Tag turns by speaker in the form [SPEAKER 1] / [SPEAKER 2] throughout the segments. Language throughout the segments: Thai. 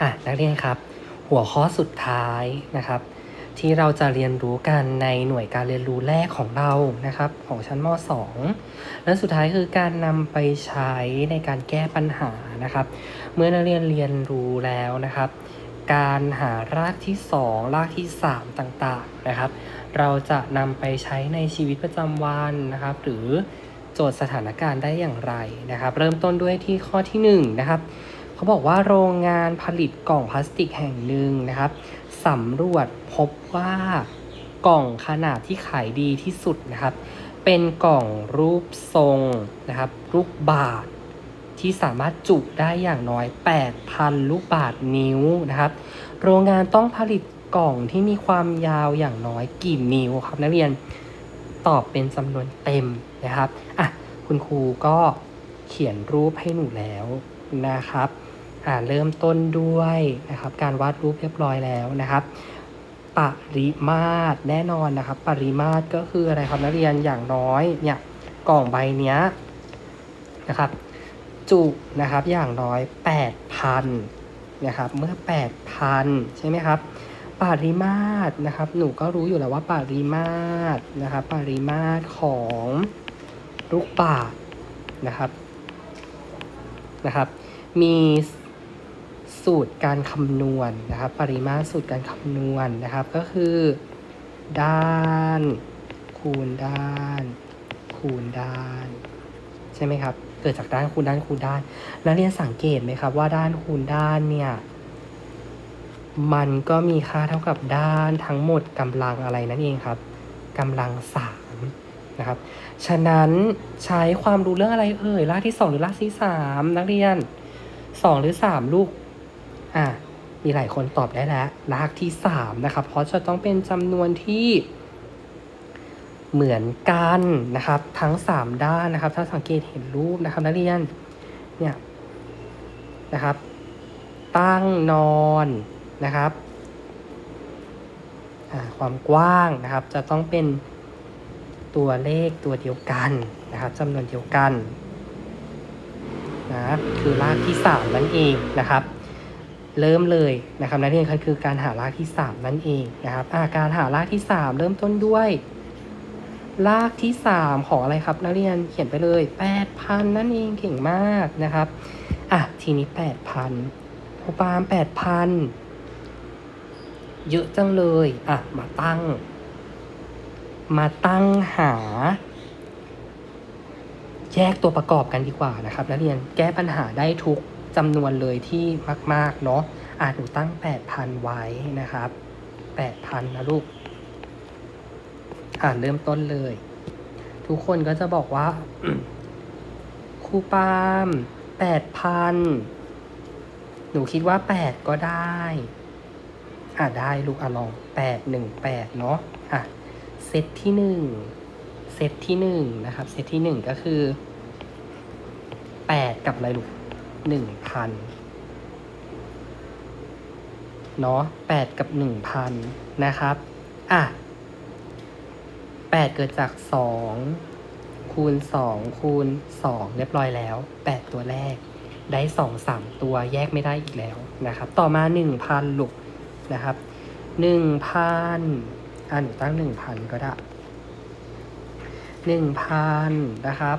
[SPEAKER 1] อะนักเรียนครับ หัวข้อสุดท้ายนะครับ ที่เราจะเรียนรู้กันในหน่วยการเรียนรู้แรกของเรานะครับ ของชั้นม .2 และสุดท้ายคือการนำไปใช้ในการแก้ปัญหานะครับ เมื่อนักเรียนเรียนรู้แล้วนะครับ การหารากที่ 2 รากที่ 3 ต่างๆนะครับ เราจะนำไปใช้ในชีวิตประจำวันนะครับ หรือโจทย์สถานการณ์ได้อย่างไรนะครับ เริ่มต้นด้วยที่ข้อที่1นะครับ เขาบอกว่าโรงงานผลิตกล่องพลาสติกแห่งหนึ่งนะครับสำรวจพบว่ากล่องขนาดที่ขายดีที่สุดนะครับ เป็นกล่องรูปทรงนะครับลูกบาศก์ที่สามารถจุได้อย่างน้อย 8,000 ลูกบาศก์นิ้วนะครับ โรงงานต้องผลิตกล่องที่มีความยาวอย่างน้อยกี่นิ้วครับนักเรียนตอบเป็นจำนวนเต็มนะครับอะคุณครูก็เขียนรูปให้หนูแล้วนะครับ เริ่มต้นด้วยนะครับการวาดรูปเรียบร้อยแล้วนะครับ ปริมาตรแน่นอนนะครับ ปริมาตรก็คืออะไรครับนักเรียนอย่างน้อยเนี่ยกล่องใบเนี้ยนะครับจุนะครับอย่างน้อย 8,000นะครับเมื่อ 8,000 ใช่ไหมครับปริมาตรนะครับหนูก็รู้อยู่แล้วว่าปริมาตรนะครับปริมาตรของลูกบาศนะครับนะครับมี สูตรการคำนวณนะครับ ปริมาตรสูตรการคำนวณนะครับ ก็คือ ด้าน คูณด้าน คูณด้าน ใช่ไหมครับ เกิดจากด้านคูณด้านคูณด้าน นักเรียนสังเกตไหมครับว่าด้านคูณด้านเนี่ยมันก็มีค่าเท่ากับด้านทั้งหมดกำลังอะไรนั่นเองครับกำลังสามนะครับ ฉะนั้นใช้ความรู้เรื่องอะไรเอ่ยรากที่สองหรือรากที่สามนักเรียนสองหรือสามลูก อะมีหลายคนตอบได้แล้วรากที่สามนะครับ เพราะจะต้องเป็นจำนวนที่เหมือนกันนะครับ ทั้งสามด้านนะครับ ถ้าสังเกตเห็นรูปนะครับนักเรียนเนี่ยนะครับ ตั้งนอนนะครับอ่าความกว้างนะครับ จะต้องเป็นตัวเลขตัวเดียวกันนะครับจำนวนเดียวกันนะคือรากที่สามนั่นเองนะครับ เริ่มเลยนะครับนักเรียนคือการหารากที่ 3 นั่นเองนะครับาการหารากที่ 3 เริ่มต้นด้วยรากที่ 3 ของอะไรครับนักเรียนเขียนไปเลย 8,000 นั่นเองเก่งมากนะครับอะทีนี้ 8,000ครูปาล์ม8,000 เยอะจังเลยอะมาตั้ง มาตั้งหา แยกตัวประกอบกันดีกว่านะครับนักเรียนแก้ปัญหาได้ทุก จำนวนเลยที่มากๆเนาะอาจหนูตั้ง 8,000 ไว้นะครับ 8,000 นะลูก อ่านเริ่มต้นเลย ทุกคนก็จะบอกว่าครูปาล์ม8,000 หนูคิดว่า 8 ก็ได้ อะได้ลูกอะลอง 8 1 8 เนาะอะเซตที่ 1 เซตที่ 1 นะครับ เซตที่ 1 ก็คือ 8 กับอะไรลูก หนึ่งพันเนาะแปดกับหนึ่งพันนะครับ อะแปดเกิดจากสองคูณสองคูณสองเรียบร้อยแล้วแปดตัวแรก ได้สองสามตัวแยกไม่ได้อีกแล้วนะครับ ต่อมาหนึ่งพันลูกนะครับหนึ่งพันอะหนูตั้งหนึ่งพันก็ได้หนึ่งพันนะครับ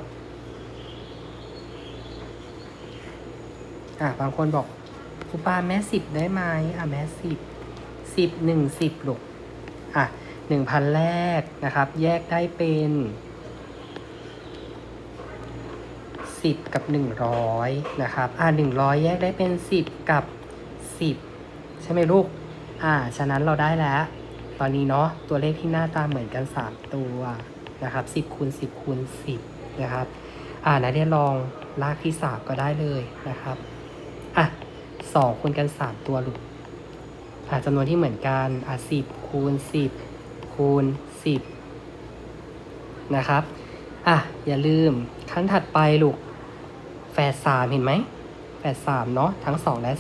[SPEAKER 1] อะบางคนบอกครูปาแม่สิบได้ไหมอะแม่สิบสิบหนึ่งสิบลูกอะหนึ่งพันแรกนะครับ แยกได้เป็นสิบกับหนึ่งร้อยนะครับอะหนึ่งร้อยแยกได้เป็นสิบกับสิบใช่ไหมลูกอ่าฉะนั้นเราได้แล้ว ตอนนี้เนาะตัวเลขที่หน้าตาเหมือนกันสามตัวนะครับสิบคูณสิบคูณสิบนะครับ อ่านักเรียนลองลากที่สามก็ได้เลยนะครับ 2คูณกัน 3 ตัวลูกหาจำนวนที่เหมือนกัน อะ 10 คูณ 10 คูณ 10 นะครับ อะ อย่าลืมขั้นถัดไปลูก แฝด3เห็นไหม แฝด3เนาะ ทั้ง 2 และ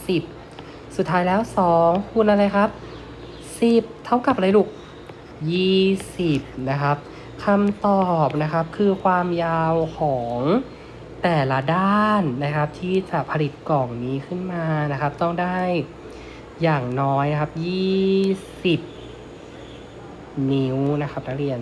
[SPEAKER 1] 10 สุดท้ายแล้ว 2 คูณอะไรครับ 10 เท่ากับอะไรลูก 20 นะครับคำตอบนะครับคือความยาวของ แต่ละด้านนะครับที่จะผลิตกล่องนี้ขึ้นมานะครับ ต้องได้อย่างน้อยนะครับ 20 นิ้วนะครับนักเรียน